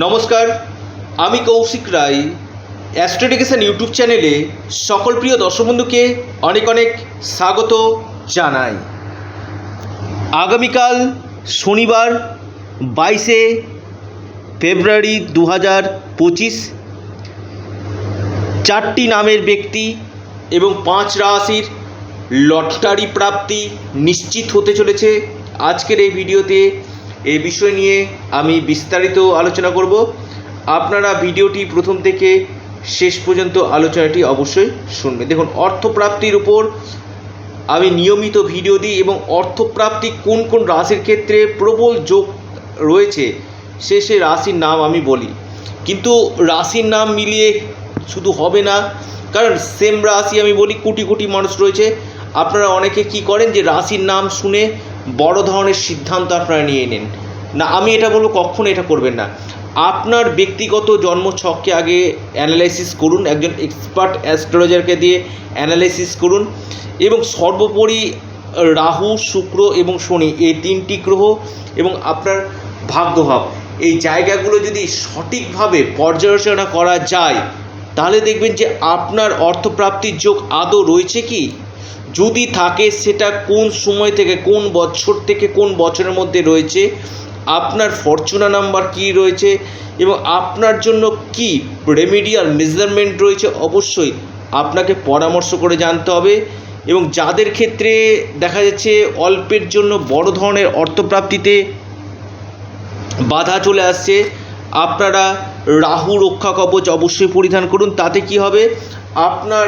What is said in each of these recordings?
নমস্কার, আমি কৌশিক রায়। অ্যাস্ট্রোডিকেশন ইউটিউব চ্যানেলে সকল প্রিয় দর্শক বন্ধুকে অনেক অনেক স্বাগত জানাই। আগামীকাল শনিবার, বাইশে ফেব্রুয়ারি দু হাজার পঁচিশ, চারটি নামের ব্যক্তি এবং পাঁচ রাশির লটারি প্রাপ্তি নিশ্চিত হতে চলেছে। আজকের এই ভিডিওতে এই বিষয় নিয়ে আমি বিস্তারিত আলোচনা করব। আপনারা ভিডিওটি প্রথম থেকে শেষ পর্যন্ত আলোচনাটি অবশ্যই শুনবেন। দেখুন, অর্থপ্রাপ্তির উপর আমি নিয়মিত ভিডিও দিই এবং অর্থপ্রাপ্তি কোন কোন রাশির ক্ষেত্রে প্রবল যোগ রয়েছে সে সে রাশির নাম আমি বলি। কিন্তু রাশির নাম মিলিয়ে শুধু হবে না, কারণ সেম রাশি আমি বলি, কোটি কোটি মানুষ রয়েছে। আপনারা অনেকে কি করেন যে রাশির নাম শুনে বড় ধরনের সিদ্ধান্ত আপনারা নিয়ে নেন। না, আমি এটা বলব, কখনো এটা করবেন না। আপনার ব্যক্তিগত জন্ম ছককে আগে অ্যানালাইসিস করুন, একজন এক্সপার্ট অ্যাস্ট্রোলজারকে দিয়ে অ্যানালাইসিস করুন এবং সর্বোপরি রাহু, শুক্র এবং শনি এই তিনটি গ্রহ এবং আপনার ভাগ্যভাব। এই জায়গাগুলো যদি সঠিকভাবে পর্যালোচনা করা যায়, তাহলে দেখবেন যে আপনার অর্থপ্রাপ্তির যোগ আদৌ রয়েছে কি? যদি থাকে, সেটা কোন সময় থেকে, কোন বছর থেকে, কোন বছরের মধ্যে রয়েছে, আপনার ফরচুনা নাম্বার কি রয়েছে, এবং আপনার জন্য কি রেমিডিয়াল মেজারমেন্ট রয়েছে, অবশ্যই আপনাকে পরামর্শ করে জানতে হবে। এবং যাদের ক্ষেত্রে দেখা যাচ্ছে অল্পের জন্য বড় ধরনের অর্থপ্রাপ্তিতে বাধা চলে আসছে, আপনারা রাহু রক্ষা কবচ অবশ্যই পরিধান করুন। তাতে কি হবে? আপনার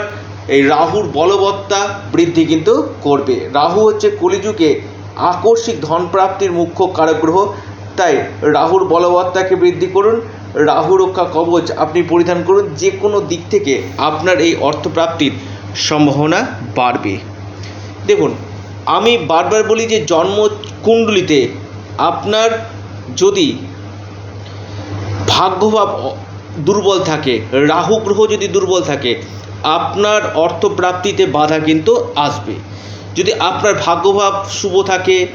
এই রাহুর বলবত্তা বৃদ্ধি কিন্তু করবে। রাহু হচ্ছে কলিযুগে আকস্মিক ধন প্রাপ্তির মুখ্য কারগ্রহ। তাই রাহুর বলবত্তাকে বৃদ্ধি করুন, রাহু রক্ষা কবচ আপনি পরিধান করুন যে কোনো দিক থেকে আপনার এই অর্থপ্রাপ্তির সম্ভাবনা বাড়বে। দেখুন, আমি বারবার বলি যে জন্ম কুণ্ডলিতে আপনার যদি ভাগ্যভাব দুর্বল থাকে। রাহু গ্রহ যদি দুর্বল থাকে, আপনার অর্থপ্রাপ্তিতে বাধা কিন্তু আসবে। যদি আপনার ভাগ্যভাব শুভ থাকে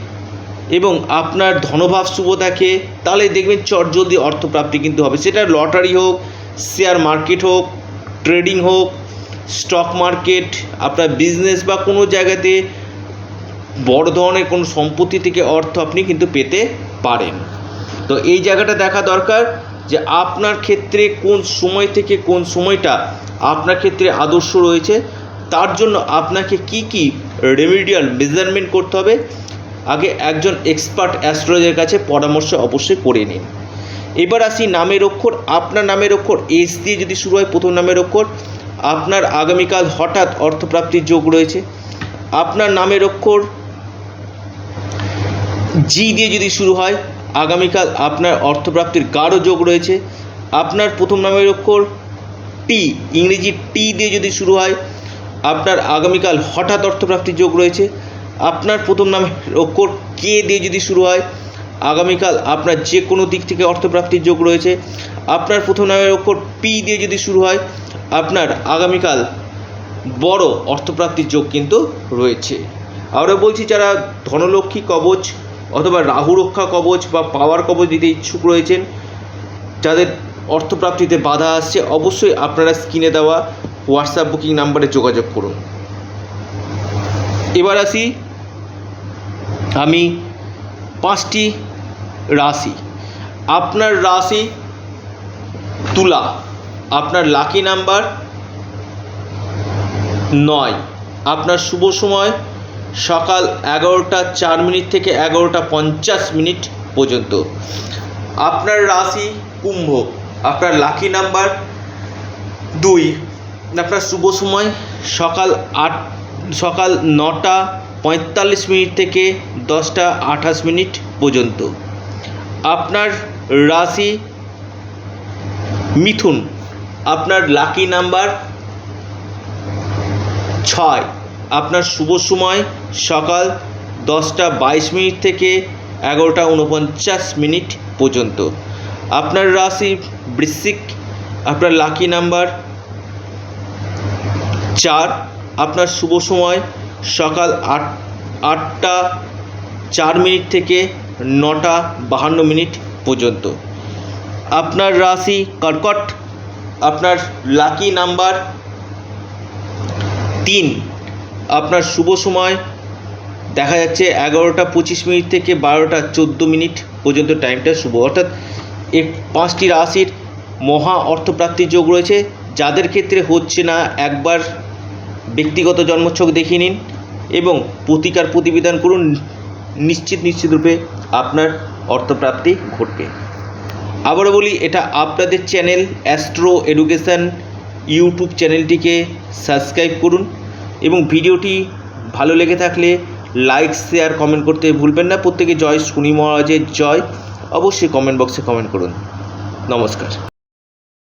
এবং আপনার ধনভাব শুভ থাকে, তাহলে দেখবেন চট জলদি অর্থপ্রাপ্তি কিন্তু হবে। সেটা লটারি হোক, শেয়ার মার্কেট হোক, ট্রেডিং হোক, স্টক মার্কেট, আপনার বিজনেস বা কোনো জায়গাতে বড় ধরনের কোনো সম্পত্তি থেকে অর্থ আপনি কিন্তু পেতে পারেন। তো এই জায়গাটা দেখা দরকার। যে আপনার ক্ষেত্রে কোন সময় থেকে কোন সময়টা আপনার ক্ষেত্রে আদর্শ রয়েছে, তার জন্য আপনাকে কি কি রেমিডিয়াল মেজারমেন্ট করতে হবে, আগে একজন এক্সপার্ট অ্যাস্ট্রোলজার কাছে পরামর্শ অবশ্যই করে নিন। এবার আসি নামের অক্ষর, আপনার নামের অক্ষর এস দিয়ে যদি শুরু হয় প্রথম নামের অক্ষর, আপনার আগামীকাল হঠাৎ অর্থপ্রাপ্তির যোগ রয়েছে, আপনার নামের অক্ষর জি দিয়ে যদি শুরু হয় আগামীকাল আপনার অর্থপ্রাপ্তির গাঢ় যোগ রয়েছে। আপনার প্রথম নামের অক্ষর টি ইংরেজি টি দিয়ে যদি শুরু হয়, আপনার আগামীকাল হঠাৎ অর্থপ্রাপ্তির যোগ রয়েছে। আপনার প্রথম নামের অক্ষর কে দিয়ে যদি শুরু হয়, আগামীকাল আপনার যে কোনো দিক থেকে অর্থপ্রাপ্তির যোগ রয়েছে। আপনার প্রথম নামের অক্ষর পি দিয়ে যদি শুরু হয়, আপনার আগামীকাল বড় অর্থপ্রাপ্তির যোগ কিন্তু রয়েছে। আমরা বলছি, যারা ধনলক্ষ্মী, কবচ অথবা রাহু রক্ষা কবচ বা পাওয়ার কবচ দিতে ইচ্ছুক রয়েছেন, যাদের অর্থপ্রাপ্তিতে বাধা আসছে, অবশ্যই আপনারা স্ক্রিনে দেওয়া হোয়াটসঅ্যাপ বুকিং নাম্বারে যোগাযোগ করুন। এবার আসি আমি পাঁচটি রাশি। আপনার রাশি তুলা, আপনার লাকি নাম্বার নয়। আপনার শুভ সময় সকাল এগারোটা চার মিনিট থেকে এগারোটা পঞ্চাশ মিনিট পর্যন্ত। আপনার রাশি কুম্ভ, আপনার লাকি নাম্বার দুই। আপনার শুভ সময় সকাল আট, সকাল নটা পঁয়তাল্লিশ মিনিট থেকে দশটা আঠাশ মিনিট পর্যন্ত। আপনার রাশি মিথুন, আপনার লাকি নাম্বার ছয়। আপনার শুভ সময় সকাল দশটা বাইশ মিনিট থেকে এগারোটা উনপঞ্চাশ মিনিট পর্যন্ত। আপনার রাশি বৃশ্চিক, আপনার লাকি নাম্বার চার, আপনার শুভ সময় সকাল আট, আটটা চার মিনিট থেকে নটা বাহান্ন মিনিট পর্যন্ত। আপনার রাশি কর্কট, আপনার লাকি নাম্বার তিন, আপনার শুভ সময় দেখা যাচ্ছে এগারোটা পঁচিশ মিনিট থেকে বারোটা চোদ্দ মিনিট পর্যন্ত টাইমটা শুভ। অর্থাৎ এই পাঁচটি রাশির মহা অর্থপ্রাপ্তির যোগ রয়েছে। যাদের ক্ষেত্রে হচ্ছে না, একবার ব্যক্তিগত জন্মছক দেখিয়ে নিন এবং প্রতিকার প্রতিবিধান করুন। নিশ্চিত নিশ্চিত রূপে আপনার অর্থপ্রাপ্তি ঘটবে। আবারও বলি, এটা আপনাদের চ্যানেল অ্যাস্ট্রো এডুকেশান ইউটিউব চ্যানেলটিকে সাবস্ক্রাইব করুন এবং ভিডিওটি ভালো লেগে থাকলে লাইক শেয়ার কমেন্ট করতে ভুলবেন না। প্রত্যেকে জয় শনি মহারাজের জয়। অবশ্যই কমেন্ট বক্সে কমেন্ট করুন। নমস্কার।